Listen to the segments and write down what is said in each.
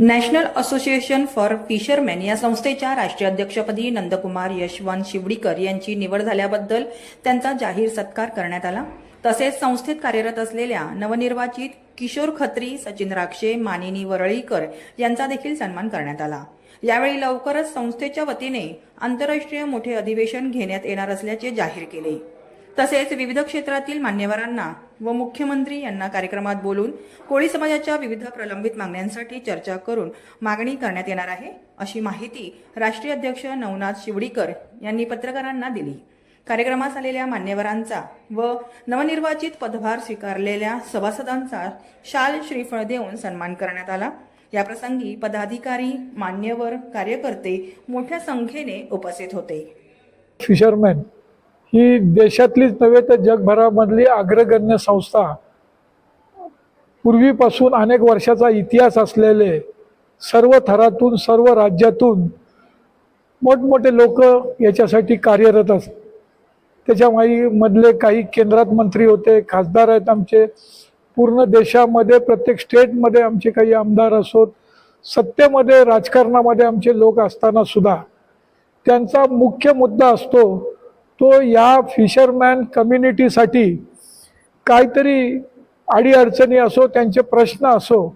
National association for fisherman या संस्थेच्या राष्ट्रीय अध्यक्षपदी नंदकुमार यशवंत शिवडीकर यांची निवड झाल्याबद्दल त्यांचा जाहीर सत्कार करण्यात आला. तसेच संस्थेत कार्यरत असलेल्या नवनिर्वाचित किशोर खत्री सचिन राक्षे मानिनी वरळीकर यांचा देखील सन्मान करण्यात आला. यावेळी लवकरच संस्थेच्या वतीने आंतरराष्ट्रीय मोठे अधिवेशन घेण्यात येणार असल्याचे जाहीर केले. तसेच विविध क्षेत्रातील मान्यवरांना व मुख्यमंत्री यांना कार्यक्रमात बोलून कोळी समाजाच्या विविध प्रलंबित मागण्यांसाठी चर्चा करून मागणी करण्यात येणार आहे अशी माहिती राष्ट्रीय अध्यक्ष नवनाथ शिवडीकर यांनी पत्रकारांना दिली. कार्यक्रमास आलेल्या मान्यवरांचा व नवनिर्वाचित पदभार स्वीकारलेल्या सभासदांचा शाल श्रीफळ देऊन सन्मान करण्यात आला. याप्रसंगी पदाधिकारी मान्यवर कार्यकर्ते मोठ्या संख्येने उपस्थित होते. फिशरमॅन ही देशातलीच नव्हे तर जगभरामधली अग्रगण्य संस्था. पूर्वीपासून अनेक वर्षाचा इतिहास असलेले सर्व थरातून सर्व राज्यातून मोठमोठे लोक याच्यासाठी कार्यरत असतात त्याच्यामाई मधले काही केंद्रात मंत्री होते खासदार आहेत आमचे. पूर्ण देशामध्ये प्रत्येक स्टेटमध्ये आमचे काही आमदार असोत. सत्तेमध्ये राजकारणामध्ये आमचे लोक असताना सुद्धा त्यांचा मुख्य मुद्दा असतो तो या फिशरमॅन कम्युनिटीसाठी काहीतरी अडीअडचणी असो त्यांचे प्रश्न असो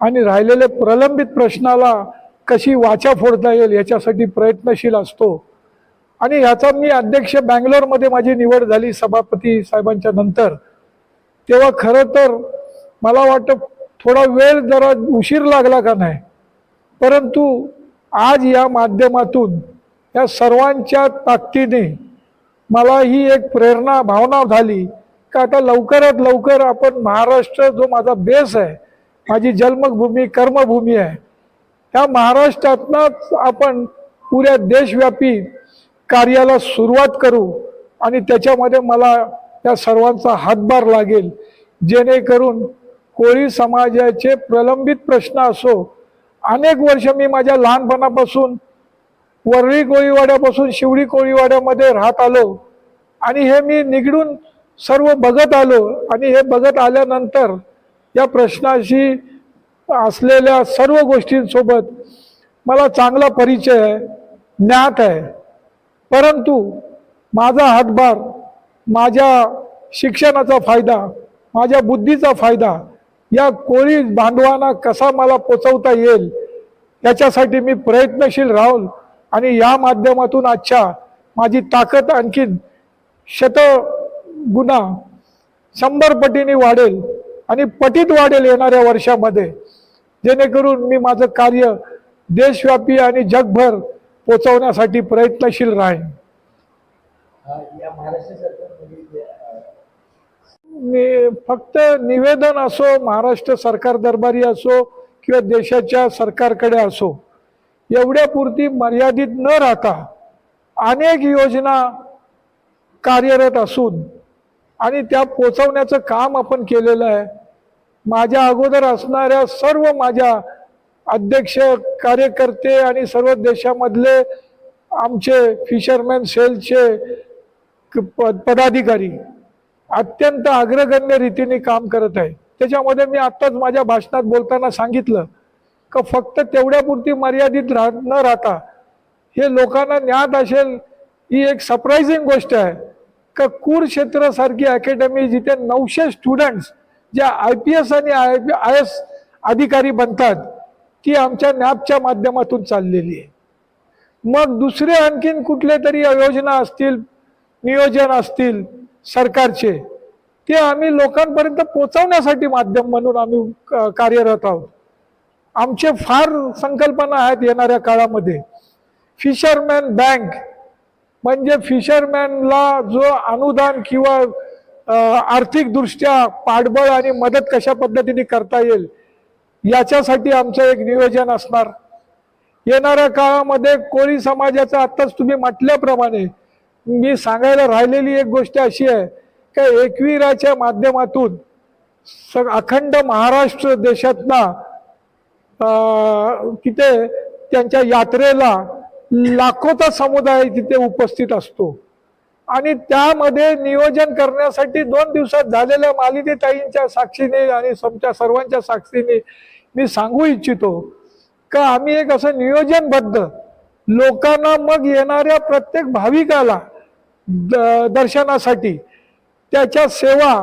आणि राहिलेले प्रलंबित प्रश्नाला कशी वाचा फोडता येईल याच्यासाठी प्रयत्नशील असतो. आणि ह्याचा मी अध्यक्ष बँगलोरमध्ये माझी निवड झाली सभापती साहेबांच्या नंतर. तेव्हा खरं तर मला वाटतं थोडा वेळ जरा उशीर लागला का नाही? परंतु आज या माध्यमातून या सर्वांच्या ताकदीने मला ही एक प्रेरणा भावना झाली का आता लवकरात लवकर आपण महाराष्ट्र जो माझा बेस आहे माझी जन्मभूमी कर्मभूमी आहे त्या महाराष्ट्रातनंच आपण पुऱ्या देशव्यापी कार्याला सुरुवात करू आणि त्याच्यामध्ये मला त्या सर्वांचा हातभार लागेल. जेणेकरून कोळी समाजाचे प्रलंबित प्रश्न असो अनेक वर्ष मी माझ्या लहानपणापासून वरळी कोळीवाड्यापासून शिवडी कोळीवाड्यामध्ये राहत आलो. आणि हे मी निगडून सर्व बघत आलो. आणि हे बघत आल्यानंतर या प्रश्नाशी असलेल्या सर्व गोष्टींसोबत मला चांगला परिचय आहे ज्ञात आहे. परंतु माझा हातभार माझ्या शिक्षणाचा फायदा माझ्या बुद्धीचा फायदा या कोळी बांधवांना कसा मला पोचवता येईल याच्यासाठी मी प्रयत्नशील राहून आणि या माध्यमातून आजच्या माझी ताकद आणखीन शत गुणा शंभर पटीने वाढेल आणि पटीत वाढेल येणाऱ्या वर्षामध्ये. जेणेकरून मी माझं कार्य देशव्यापी आणि जगभर पोचवण्यासाठी प्रयत्नशील राहीन. नि फक्त निवेदन असो महाराष्ट्र सरकार दरबारी असो किंवा देशाच्या सरकारकडे असो एवढ्यापुरती मर्यादित न राहता अनेक योजना कार्यरत असून आणि त्या पोचवण्याचं काम आपण केलेलं आहे. माझ्या अगोदर असणाऱ्या सर्व माझ्या अध्यक्ष कार्यकर्ते आणि सर्व देशामधले आमचे फिशरमॅन सेलचे क- पदाधिकारी अत्यंत अग्रगण्य रीतीने काम करत आहे. त्याच्यामध्ये मी आत्ताच माझ्या भाषणात बोलताना सांगितलं का फक्त तेवढ्यापुरती मर्यादित राह न राहता हे लोकांना ज्ञात असेल ही एक सरप्राइझिंग गोष्ट आहे. का कुरक्षेत्रासारखी अकॅडमी जिथे नऊशे स्टुडंट्स ज्या आय पी एस आणि आय आय एस अधिकारी बनतात ती आमच्या नॅपच्या माध्यमातून चाललेली आहे. मग दुसरे आणखीन कुठले तरी योजना असतील नियोजन असतील सरकारचे ते आम्ही लोकांपर्यंत पोचवण्यासाठी माध्यम म्हणून आम्ही क- कार्यरत आहोत. आमचे फार संकल्पना आहेत येणाऱ्या काळामध्ये. फिशरमॅन बँक म्हणजे फिशरमॅनला जो अनुदान किंवा आर्थिकदृष्ट्या पाठबळ आणि मदत कशा पद्धतीने करता येईल याच्यासाठी आमचं एक नियोजन असणार. येणाऱ्या काळामध्ये कोळी समाजाचं आत्ताच तुम्ही म्हटल्याप्रमाणे मी सांगायला राहिलेली एक गोष्ट अशी आहे का एकविराच्या माध्यमातून स अखंड महाराष्ट्र देशातला तिथे त्यांच्या यात्रेला लाखोचा समुदाय तिथे उपस्थित असतो. आणि त्यामध्ये नियोजन करण्यासाठी दोन दिवसात झालेल्या मालिनीताईंच्या साक्षीने आणि समच्या सर्वांच्या साक्षीने मी सांगू इच्छितो का आम्ही एक असं नियोजनबद्ध लोकांना मग येणाऱ्या प्रत्येक भाविकाला द- दर्शनासाठी त्याच्या सेवा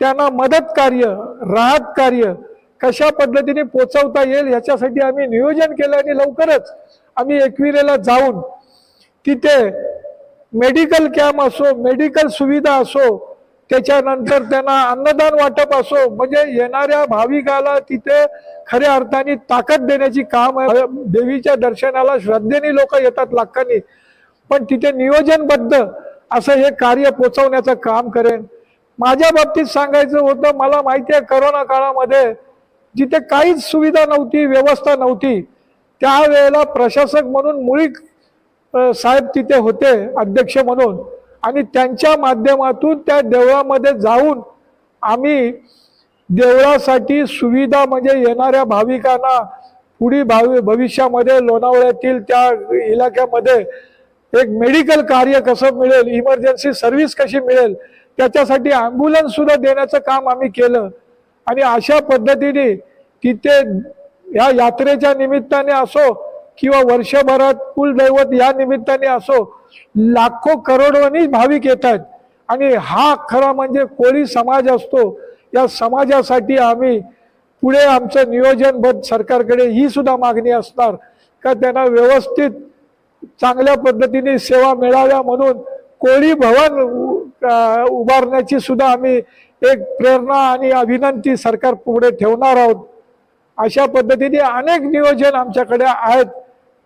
त्यांना मदत कार्य राहत कार्य कशा पद्धतीने पोचवता येईल याच्यासाठी आम्ही नियोजन केलं आणि लवकरच आम्ही एकविरेला जाऊन तिथे मेडिकल कॅम्प असो मेडिकल सुविधा असो त्याच्यानंतर त्यांना अन्नदान वाटप असो म्हणजे येणाऱ्या भाविकाला तिथे खऱ्या अर्थाने ताकद देण्याची काम आहे. देवीच्या दर्शनाला श्रद्धेने लोक येतात लाखांनी पण तिथे नियोजनबद्ध असं हे कार्य पोचवण्याचं काम करेन. माझ्या बाबतीत सांगायचं होतं मला माहिती आहे करोना काळामध्ये जिथे काहीच सुविधा नव्हती व्यवस्था नव्हती त्यावेळेला प्रशासक म्हणून मुळीक साहेब तिथे होते अध्यक्ष म्हणून. आणि त्यांच्या माध्यमातून त्या देवळामध्ये जाऊन आम्ही देवळासाठी सुविधा म्हणजे येणाऱ्या भाविकांना पुढील भावी भविष्यामध्ये लोणावळ्यातील त्या इलाक्यामध्ये एक मेडिकल कार्य कसं मिळेल इमर्जन्सी सर्व्हिस कशी मिळेल त्याच्यासाठी ॲम्ब्युलन्ससुद्धा देण्याचं काम आम्ही केलं. आणि अशा पद्धतीने तिथे या यात्रेच्या निमित्ताने असो किंवा वर्षभरात कुलदैवत या निमित्ताने असो लाखो करोडोनी भाविक येतात. आणि हा खरा म्हणजे कोळी समाज असतो. या समाजासाठी आम्ही पुढे आमचं नियोजनबद्ध सरकारकडे ही सुद्धा मागणी असणार. का त्यांना व्यवस्थित चांगल्या पद्धतीने सेवा मिळाव्या म्हणून कोळी भवन उ- उभारण्याची सुद्धा आम्ही एक प्रेरणा आणि अभिनंती सरकार पुढे ठेवणार आहोत. अशा पद्धतीने अनेक नियोजन आमच्याकडे आहेत.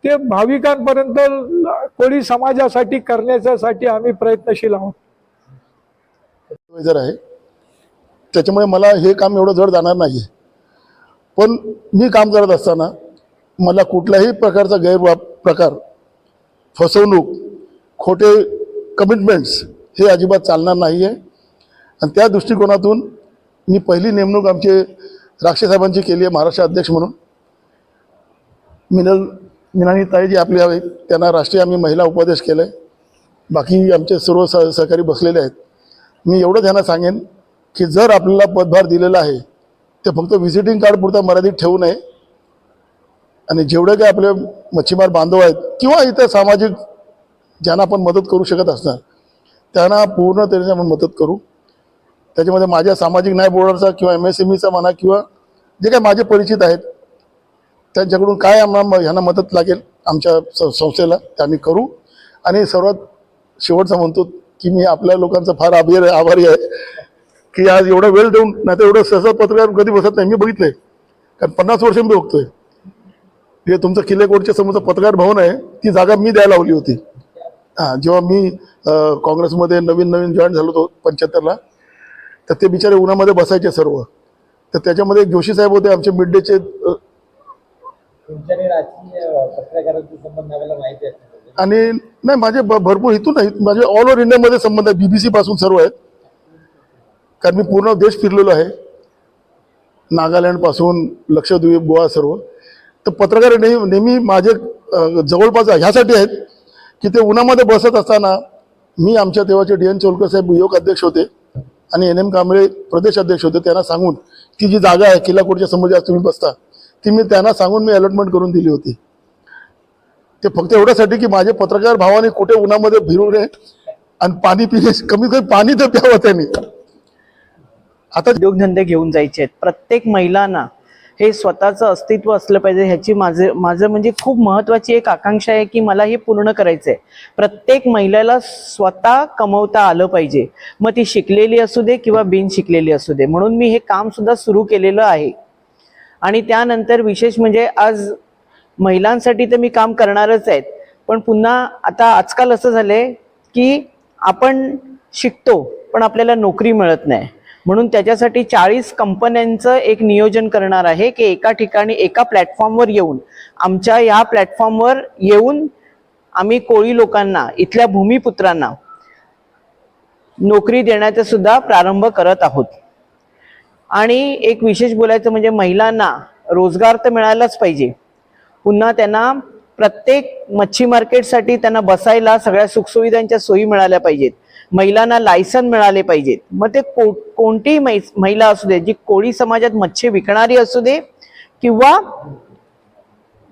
ते भाविकांपर्यंत कोळी समाजासाठी करण्याच्यासाठी आम्ही प्रयत्नशील आहोत. आहे त्याच्यामुळे मला हे काम एवढं जड जाणार नाही आहे पण मी काम करत असताना मला कुठल्याही प्रकारचा गैरवा प्रकार फसवणूक खोटे कमिटमेंट्स हे अजिबात चालणार नाही आहे आणि त्या दृष्टिकोनातून मी पहिली नेमणूक आमचे राक्षसाहेबांची केली आहे महाराष्ट्र अध्यक्ष म्हणून. मिनल मिनानी ताई जी आपले आहेत त्यांना राष्ट्रीय आम्ही महिला उपाध्यक्ष केलं आहे बाकी आमचे सर्व सह सहकारी बसलेले आहेत. मी एवढं त्यांना सांगेन की जर आपल्याला पदभार दिलेला आहे ते फक्त व्हिजिटिंग कार्ड पुरता मर्यादित ठेवू नये. आणि जेवढे काही आपले मच्छीमार बांधव आहेत किंवा इतर सामाजिक ज्यांना आपण मदत करू शकत असणार त्यांना पूर्ण तऱ्हेने आपण मदत करू. त्याच्यामध्ये माझ्या सामाजिक न्याय बोर्डाचा किंवा एम एस एम ईचा म्हणा किंवा जे काही माझे परिचित आहेत त्यांच्याकडून काय आम्हाला ह्यांना मदत लागेल आमच्या स- संस्थेला ते आम्ही करू. आणि सर्वात शेवटचं म्हणतो की मी आपल्या लोकांचा फार आभारी आभारी आहे की आज एवढा वेळ देऊन नाही तर एवढं सहसा पत्रकार कधी बसत नाही. मी बघितलंय. कारण पन्नास वर्ष मी बघतोय. हे तुमचं किल्लेकोटच्या समोरचं पत्रकार भवन आहे ती जागा मी द्यायला लावली होती. हां जेव्हा मी काँग्रेसमध्ये नवीन नवीन जॉईन झालो होतो पंच्याहत्तरला तर ते बिचारे उन्हामध्ये बसायचे सर्व. तर त्याच्यामध्ये एक जोशी साहेब होते आमचे मिड डेचे आणि नाही माझे भरपूर इथून नाही माझे ऑल ओव्हर इंडियामध्ये संबंध आहे. बीबीसी पासून सर्व आहेत. कारण मी पूर्ण देश फिरलेलो आहे. नागालँडपासून लक्षद्वीप गोवा सर्व. तर पत्रकार नेहमी नेहमी माझे जवळपास ह्यासाठी आहेत की ते उन्हामध्ये बसत असताना मी आमच्या तेव्हाचे डी एन चोलकर साहेब युवक अध्यक्ष होते. आणि एन एम कांबळे प्रदेश अध्यक्ष होते त्यांना सांगून ती जी जागा आहे किल्लाकोटच्या समोर ज्या तुम्ही बसता ती मी त्यांना सांगून मी अलॉटमेंट करून दिली होती. ते फक्त एवढ्यासाठी की माझे पत्रकार भावाने कुठे उन्हामध्ये भिरू नये आणि पाणी पिणे कमीत कमी पाणी तर प्यावं त्यांनी. आता उद्योगधंदे घेऊन जायचे आहेत. प्रत्येक महिलांना हे स्वतःचं अस्तित्व असलं पाहिजे ह्याची माझे माझं म्हणजे खूप महत्वाची एक आकांक्षा आहे की मला हे पूर्ण करायचं आहे प्रत्येक महिलेला स्वतः कमवता आलं पाहिजे. मग ती शिकलेली असू दे किंवा बिन शिकलेली असू दे. म्हणून मी हे काम सुद्धा सुरू केलेलं आहे. आणि त्यानंतर विशेष म्हणजे आज महिलांसाठी तर मी काम करणारच आहेत. पण पुन्हा आता आजकाल असं झालंय की आपण शिकतो पण आपल्याला नोकरी मिळत नाही. म्हणून त्याच्यासाठी चाळीस कंपन्यांचं एक नियोजन करणार आहे की एका ठिकाणी एका प्लॅटफॉर्मवर येऊन आमच्या या प्लॅटफॉर्मवर येऊन आम्ही कोळी लोकांना इथल्या भूमिपुत्रांना नोकरी देण्याचा सुद्धा प्रारंभ करत आहोत. आणि एक विशेष बोलायचं म्हणजे महिलांना रोजगार तर मिळालाच पाहिजे. पुन्हा त्यांना प्रत्येक मच्छी मार्केटसाठी त्यांना बसायला सगळ्या सुखसुविधांच्या सोयी मिळाल्या पाहिजेत. महिलांना लायसन मिळाले पाहिजेत. मग ते को कोणतीही महिला असू दे जी कोळी समाजात मच्छी विकणारी असू दे किंवा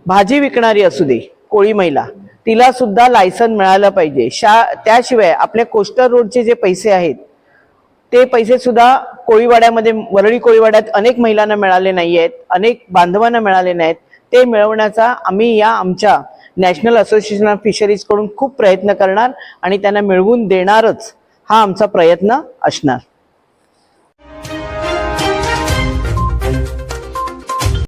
भाजी विकणारी असू दे कोळी महिला तिला सुद्धा लायसन मिळालं पाहिजे. शा त्याशिवाय आपल्या कोस्टर रोडचे जे पैसे आहेत ते पैसे सुद्धा कोळीवाड्यामध्ये वरळी कोळीवाड्यात अनेक महिलांना मिळाले नाही आहेत अनेक बांधवांना मिळाले नाहीत ते मिळवण्याचा आम्ही या आमच्या नॅशनल असोसिएशन ऑफ फिशरीजकडून खूप प्रयत्न करणार आणि त्यांना मिळवून देणारच हा आमचा प्रयत्न असणार.